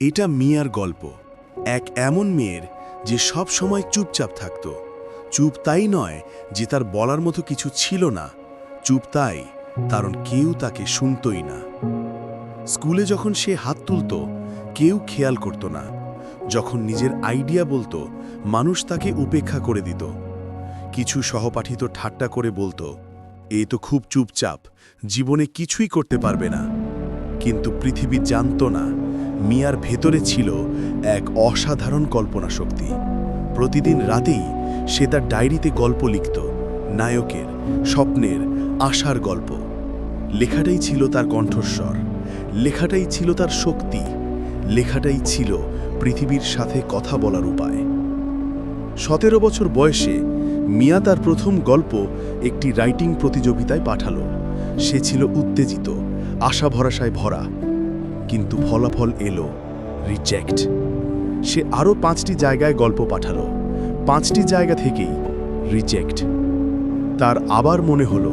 এটা মিয়ার গল্প। এক এমন মেয়ের যে সব সময় চুপচাপ থাকত। চুপ তাই নয় যে তার বলার মতো কিছু ছিল না। চুপ তাই, কারণ কেউ তাকে শুনতই না। স্কুলে যখন সে হাত তুলত, কেউ খেয়াল করত না। যখন নিজের আইডিয়া বলতো, মানুষ তাকে উপেক্ষা করে দিত। কিছু সহপাঠিত ঠাট্টা করে বলতো, এ তো খুব চুপচাপ, জীবনে কিছুই করতে পারবে না। কিন্তু পৃথিবী জানত না। মিয়ার ভেতরে ছিল এক অসাধারণ কল্পনা শক্তি প্রতিদিন রাতেই সে তার ডায়েরিতে গল্প লিখত, নায়কের, স্বপ্নের, আশার গল্প। লেখাটাই ছিল তার কণ্ঠস্বর, লেখাটাই ছিল তার শক্তি, লেখাটাই ছিল পৃথিবীর সাথে কথা বলার উপায়। সতেরো বছর বয়সে মিয়া তার প্রথম গল্প একটি রাইটিং প্রতিযোগিতায় পাঠালো। সে ছিল উত্তেজিত আশা ভরসায় ভরা কিন্তু ফলাফল এলো রিজেক্ট সে আরও পাঁচটি জায়গায় গল্প পাঠালো, পাঁচটি জায়গা থেকেই রিজেক্ট তার আবার মনে হলো,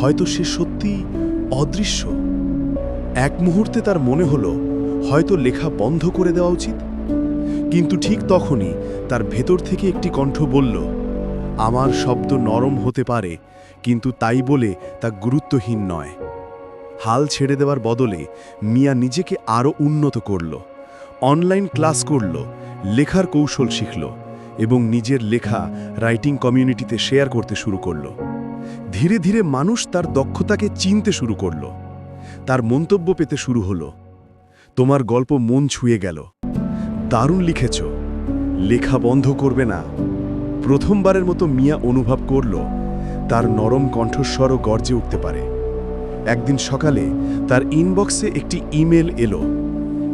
হয়তো সে সত্যি অদৃশ্য। এক মুহূর্তে তার মনে হলো, হয়তো লেখা বন্ধ করে দেওয়া উচিত। কিন্তু ঠিক তখনই তার ভেতর থেকে একটি কণ্ঠ বলল, আমার শব্দ নরম হতে পারে, কিন্তু তাই বলে তা গুরুত্বহীন নয়। হাল ছেড়ে দেওয়ার বদলে মিয়া নিজেকে আরও উন্নত করল, অনলাইন ক্লাস করল, লেখার কৌশল শিখল এবং নিজের লেখা রাইটিং কমিউনিটিতে শেয়ার করতে শুরু করল। ধীরে ধীরে মানুষ তার দক্ষতাকে চিনতে শুরু করল। তার মন্তব্য পেতে শুরু হলো, তোমার গল্প মন ছুঁয়ে গেল। দারুণ লিখেছ। লেখা বন্ধ করবে না। প্রথমবারের মতো মিয়া অনুভব করল, তার নরম কণ্ঠস্বরও গর্জে উঠতে পারে। একদিন সকালে তার ইনবক্সে একটি ইমেল এলো।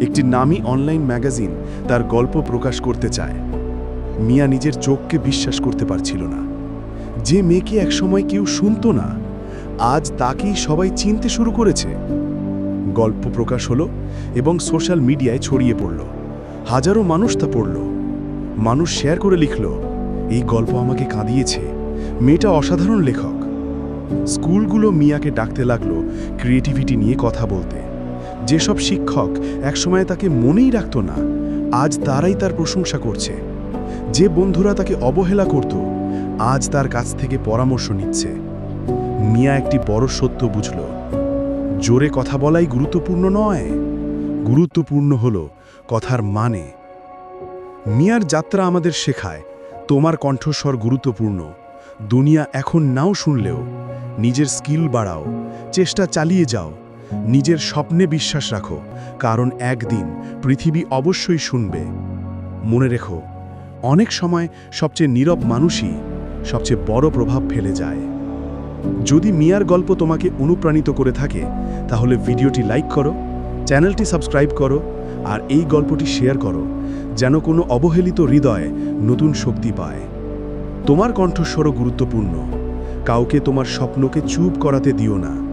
একটি নামী অনলাইন ম্যাগাজিন তার গল্প প্রকাশ করতে চায়। মিয়া নিজের চোখকে বিশ্বাস করতে পারছিল না। যে মেয়েকে একসময় কেউ শুনতো না, আজ তাকেই সবাই চিনতে শুরু করেছে। গল্প প্রকাশ হলো এবং সোশ্যাল মিডিয়ায় ছড়িয়ে পড়ল। হাজারো মানুষ তা পড়ল। মানুষ শেয়ার করে লিখল, এই গল্প আমাকে কাঁদিয়েছে। মেয়েটা অসাধারণ লেখক। স্কুলগুলো মিয়াকে ডাকতে লাগল ক্রিয়েটিভিটি নিয়ে কথা বলতে। যেসব শিক্ষক একসময় তাকে মনেই রাখত না, আজ তারাই তার প্রশংসা করছে। যে বন্ধুরা তাকে অবহেলা করত, আজ তার কাছ থেকে পরামর্শ নিচ্ছে। মিয়া একটি বড় সত্য বুঝল, জোরে কথা বলাই গুরুত্বপূর্ণ নয়। গুরুত্বপূর্ণ হল কথার মানে। মিয়ার যাত্রা আমাদের শেখায়, তোমার কণ্ঠস্বর গুরুত্বপূর্ণ। দুনিয়া এখন নাও শুনলেও, নিজের স্কিল বাড়াও, চেষ্টা চালিয়ে যাও, নিজের স্বপ্নে বিশ্বাস রাখো, কারণ একদিন পৃথিবী অবশ্যই শুনবে। মনে রেখো, অনেক সময় সবচেয়ে নীরব মানুষই সবচেয়ে বড় প্রভাব ফেলে যায়। যদি মিয়ার গল্প তোমাকে অনুপ্রাণিত করে থাকে, তাহলে ভিডিওটি লাইক করো, চ্যানেলটি সাবস্ক্রাইব করো, আর এই গল্পটি শেয়ার করো, যেন কোনো অবহেলিত হৃদয় নতুন শক্তি পায়। তোমার কণ্ঠস্বরও গুরুত্বপূর্ণ। কাউকে তোমার স্বপ্নকে চুপ করাতে দিও না।